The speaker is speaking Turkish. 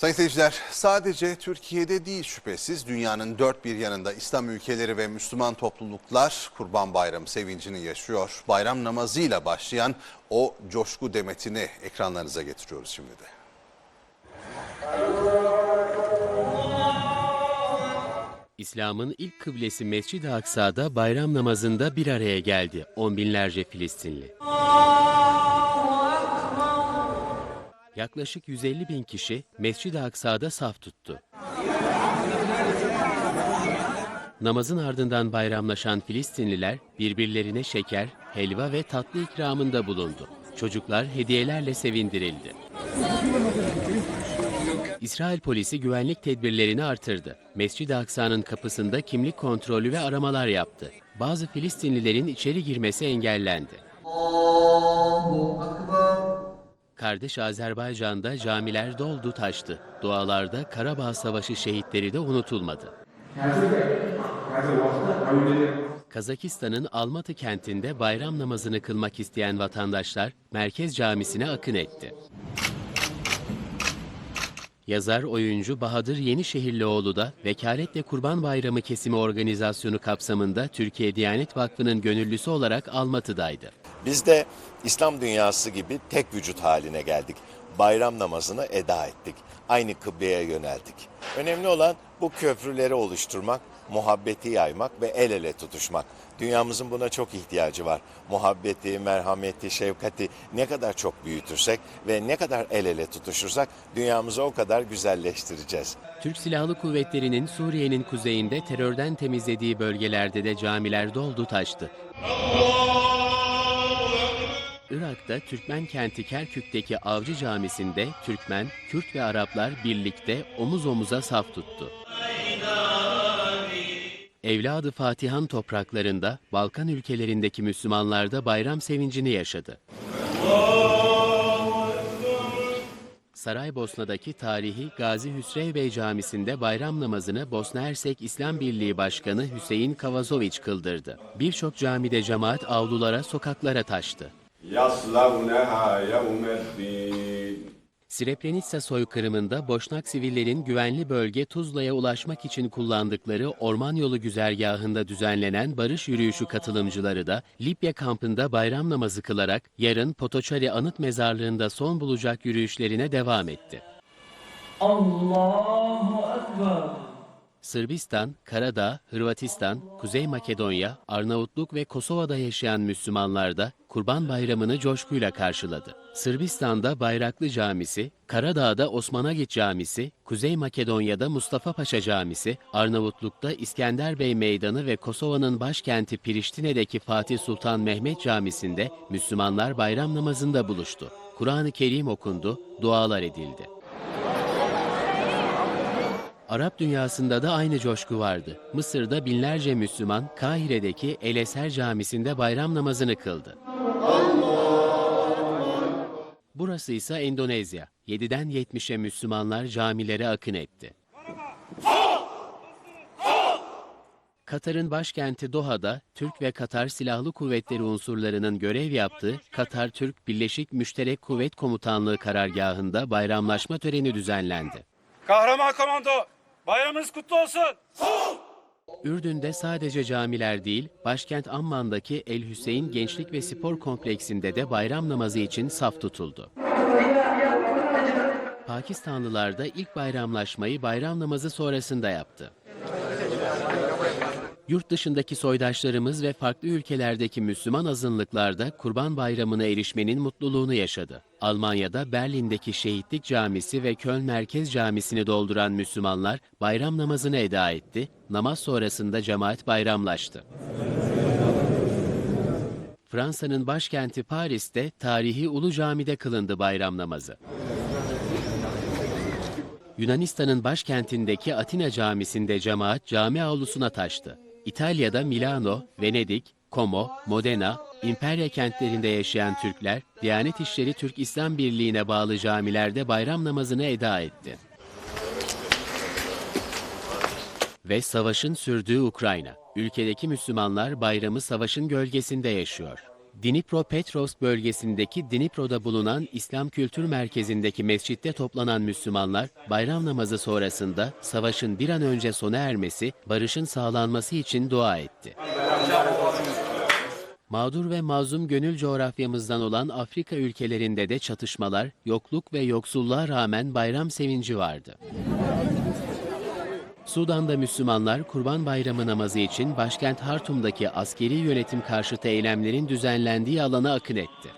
Sayın seyirciler, sadece Türkiye'de değil şüphesiz dünyanın dört bir yanında İslam ülkeleri ve Müslüman topluluklar Kurban Bayramı sevincini yaşıyor. Bayram namazıyla başlayan o coşku demetini ekranlarınıza getiriyoruz şimdi de. İslam'ın ilk kıblesi Mescid-i Aksa'da bayram namazında bir araya geldi on binlerce Filistinli. Yaklaşık 150 bin kişi Mescid-i Aksa'da saf tuttu. Namazın ardından bayramlaşan Filistinliler birbirlerine şeker, helva ve tatlı ikramında bulundu. Çocuklar hediyelerle sevindirildi. İsrail polisi güvenlik tedbirlerini artırdı. Mescid-i Aksa'nın kapısında kimlik kontrolü ve aramalar yaptı. Bazı Filistinlilerin içeri girmesi engellendi. Kardeş Azerbaycan'da camiler doldu taştı. Dualarda Karabağ Savaşı şehitleri de unutulmadı. Kazakistan'ın Almatı kentinde bayram namazını kılmak isteyen vatandaşlar Merkez Camisi'ne akın etti. Yazar oyuncu Bahadır Yenişehirlioğlu da Vekaletle Kurban Bayramı Kesimi Organizasyonu kapsamında Türkiye Diyanet Vakfı'nın gönüllüsü olarak Almatı'daydı. Biz de İslam dünyası gibi tek vücut haline geldik. Bayram namazını eda ettik. Aynı kıbleye yöneldik. Önemli olan bu köprüleri oluşturmak, muhabbeti yaymak ve el ele tutuşmak. Dünyamızın buna çok ihtiyacı var. Muhabbeti, merhameti, şefkati ne kadar çok büyütürsek ve ne kadar el ele tutuşursak dünyamızı o kadar güzelleştireceğiz. Türk Silahlı Kuvvetleri'nin Suriye'nin kuzeyinde terörden temizlediği bölgelerde de camiler doldu taştı. Irak'ta Türkmen kenti Kerkük'teki Avcı Camisi'nde Türkmen, Kürt ve Araplar birlikte omuz omuza saf tuttu. Evladı Fatihan topraklarında Balkan ülkelerindeki Müslümanlar da bayram sevincini yaşadı. Saraybosna'daki tarihi Gazi Hüsrev Bey Camisi'nde bayram namazını Bosna Hersek İslam Birliği Başkanı Hüseyin Kavazoviç kıldırdı. Birçok camide cemaat avlulara, sokaklara taştı. يصلونها يوم الدين Srebrenica soykırımında Boşnak sivillerin güvenli bölge Tuzla'ya ulaşmak için kullandıkları orman yolu güzergahında düzenlenen barış yürüyüşü katılımcıları da Libya kampında bayram namazı kılarak yarın Potoçari Anıt Mezarlığı'nda son bulacak yürüyüşlerine devam etti. Allahu Ekber. Sırbistan, Karadağ, Hırvatistan, Kuzey Makedonya, Arnavutluk ve Kosova'da yaşayan Müslümanlar da Kurban Bayramı'nı coşkuyla karşıladı. Sırbistan'da Bayraklı Camisi, Karadağ'da Osmanagit Camisi, Kuzey Makedonya'da Mustafa Paşa Camisi, Arnavutluk'ta İskender Bey Meydanı ve Kosova'nın başkenti Priştine'deki Fatih Sultan Mehmet Camisi'nde Müslümanlar bayram namazında buluştu. Kur'an-ı Kerim okundu, dualar edildi. Arap dünyasında da aynı coşku vardı. Mısır'da binlerce Müslüman Kahire'deki El Eser Camisi'nde bayram namazını kıldı. Burası ise Endonezya. 7'den 70'e Müslümanlar camilere akın etti. Katar'ın başkenti Doha'da Türk ve Katar Silahlı Kuvvetleri unsurlarının görev yaptığı Katar Türk Birleşik Müşterek Kuvvet Komutanlığı karargahında bayramlaşma töreni düzenlendi. Kahraman komando bayramınız kutlu olsun. Ürdün'de sadece camiler değil, başkent Amman'daki El Hüseyin Gençlik ve Spor Kompleksinde de bayram namazı için saf tutuldu. Pakistanlılar da ilk bayramlaşmayı bayram namazı sonrasında yaptı. Yurt dışındaki soydaşlarımız ve farklı ülkelerdeki Müslüman azınlıklarda Kurban Bayramı'na erişmenin mutluluğunu yaşadı. Almanya'da Berlin'deki Şehitlik Camisi ve Köln Merkez Camisi'ni dolduran Müslümanlar bayram namazını eda etti. Namaz sonrasında cemaat bayramlaştı. Fransa'nın başkenti Paris'te tarihi Ulu Cami'de kılındı bayram namazı. Yunanistan'ın başkentindeki Atina Camisi'nde cemaat cami avlusuna taştı. İtalya'da Milano, Venedik, Como, Modena, İmperya kentlerinde yaşayan Türkler, Diyanet İşleri Türk İslam Birliği'ne bağlı camilerde bayram namazını eda etti. Ve savaşın sürdüğü Ukrayna. Ülkedeki Müslümanlar bayramı savaşın gölgesinde yaşıyor. Dnipropetrovsk bölgesindeki Dnipro'da bulunan İslam Kültür Merkezi'ndeki mescitte toplanan Müslümanlar bayram namazı sonrasında savaşın bir an önce sona ermesi, barışın sağlanması için dua etti. Mağdur ve mazlum gönül coğrafyamızdan olan Afrika ülkelerinde de çatışmalar, yokluk ve yoksulluğa rağmen bayram sevinci vardı. Sudan'da Müslümanlar Kurban Bayramı namazı için başkent Hartum'daki askeri yönetim karşıtı eylemlerin düzenlendiği alana akın etti.